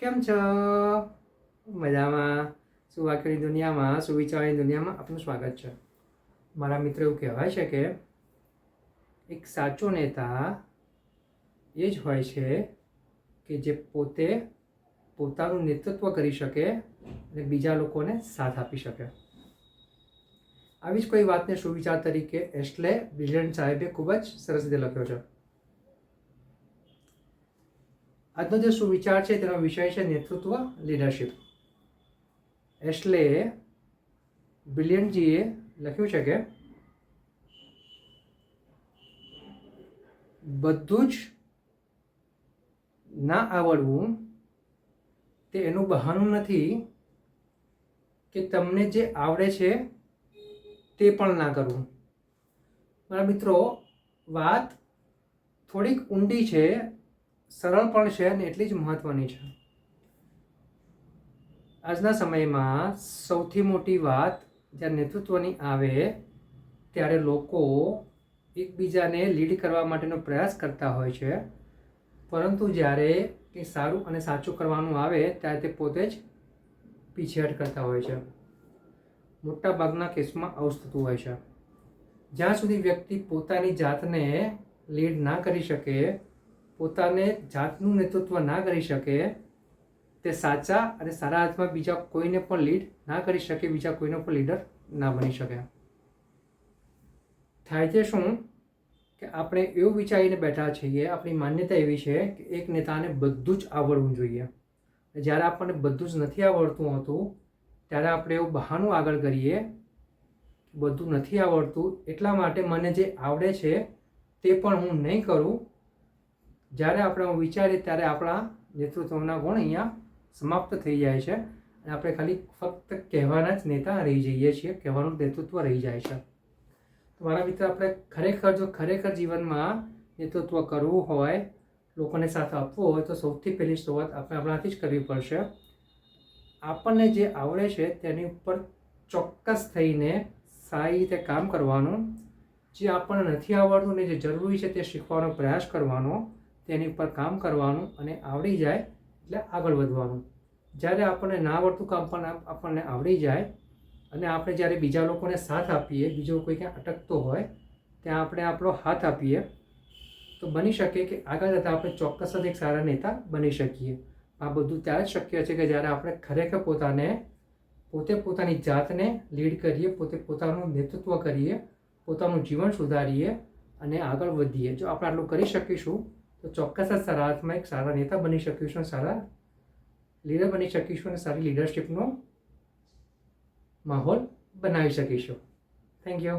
કેમ છો? મજામાં. સુવાક્યની દુનિયામાં સુવિચારની દુનિયામાં આપનું સ્વાગત છે. મારા મિત્ર એવું કહેવાય છે કે એક સાચો નેતા એ જ હોય છે કે જે પોતે પોતાનું નેતૃત્વ કરી શકે અને બીજા લોકોને સાથ આપી શકે. આવી જ કોઈ વાતને સુવિચાર તરીકે એસ્લે બ્રિલિયન્ટ સાહેબે ખૂબ જ સરસ રીતે લખ્યો છે. આજનો જે સુવિચાર છે, તેનો વિષય છે નેતૃત્વ લીડરશિપ એટલે બિલિયનજીએ લખ્યું છે કે બધું જ ના આવડવું તે એનું બહાનું નથી કે તમને જે આવડે છે તે પણ ના કરવું. મારા મિત્રો, વાત થોડીક ઊંડી છે સરળ પણ છે અને એટલી જ મહત્ત્વની છે. આજના સમયમાં સૌથી મોટી વાત જ્યારે નેતૃત્વની આવે ત્યારે લોકો એકબીજાને લીડ કરવા માટેનો પ્રયાસ કરતા હોય છે. પરંતુ જ્યારે કંઈ સારું અને સાચું કરવાનું આવે ત્યારે તે પોતે જ પીછેહટ કરતા હોય છે. મોટાભાગના કેસમાં આવું થતું હોય છે. જ્યાં સુધી વ્યક્તિ પોતાની જાતને લીડ ના કરી શકે પોતાને જાતનું નેતૃત્વ ના કરી શકે, તે સાચા અને સારા હાથમાં બીજા કોઈને પણ લીડ ના કરી શકે, બીજા કોઈનો પણ લીડર ના બની શકે. થાય છે શું? કે આપણે એવું વિચારીને બેઠા છીએ, આપણી માન્યતા એવી છે કે એક નેતાને બધું જ આવડવું જોઈએ. જ્યારે આપણને બધું જ નથી આવડતું હોતું, ત્યારે આપણે એવું બહાનું આગળ કરીએ બધું નથી આવડતું, એટલા માટે મને જે આવડે છે તે પણ હું નહીં કરું જ્યારે આપણે વિચારીએ ત્યારે આપણા નેતૃત્વના ગુણ અહીંયા સમાપ્ત થઈ જાય છે. અને આપણે ખાલી ફક્ત કહેવાના જ નેતા રહી જઈએ છીએ, કહેવાનું નેતૃત્વ રહી જાય છે. તો મારા મિત્ર, આપણે ખરેખર જો ખરેખર જીવનમાં નેતૃત્વ કરવું હોય, લોકોને સાથ આપવો હોય, તો સૌથી પહેલી શરૂઆત આપણે આપણાથી જ કરવી પડશે. આપણને જે આવડે છે તેની ઉપર ચોક્કસ થઈને સારી રીતે કામ કરવાનું. જે આપણને નથી આવડતું ને જે જરૂરી છે તે શીખવાનો પ્રયાસ કરવાનો. તેની ઉપર કામ કરવાનું અને આવડી જાય એટલે આગળ વધવાનું. જ્યારે આપણને ના આવડતું કામ પણ આપણને આવડી જાય અને આપણે જ્યારે બીજા લોકોને સાથ આપીએ, બીજો કોઈ ક્યાં અટકતો હોય, ત્યાં આપણે આપણો હાથ આપીએ, તો બની શકે કે આગળ જતાં આપણે ચોક્કસ જ એક સારા નેતા બની શકીએ. આ બધું ત્યારે જ શક્ય છે કે જ્યારે આપણે ખરેખર પોતાને, પોતે પોતાની જાતને લીડ કરીએ, પોતે પોતાનું નેતૃત્વ કરીએ, પોતાનું જીવન સુધારીએ અને આગળ વધીએ. જો આપણે આટલું કરી શકીશું તો ચોક્કસ જ સારા હાથમાં એક સારા નેતા બની શકીશું સારા લીડર બની શકીશું અને સારી લીડરશિપનો માહોલ બનાવી શકીશું. Thank you